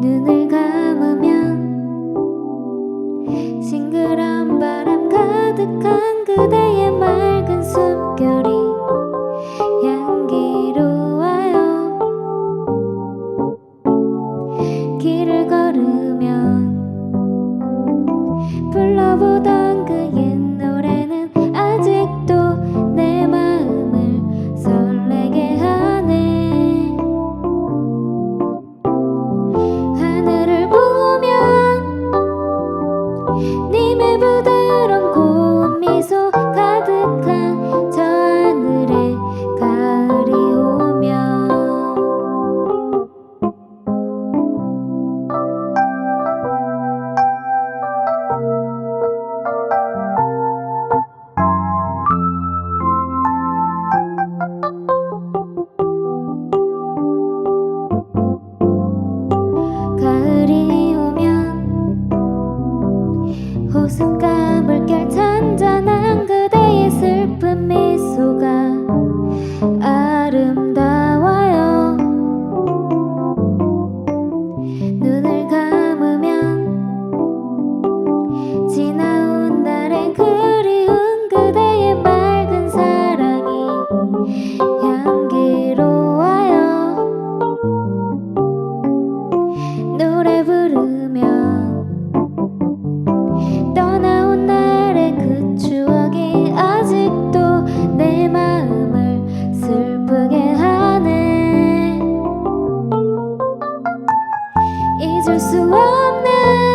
눈을 감으면 싱그런 바람 가득한 그대의 맑은 숨결이 향기로와요. 길을 걸으면 불러보던 그옛 노래는 아직 잊을 수 없는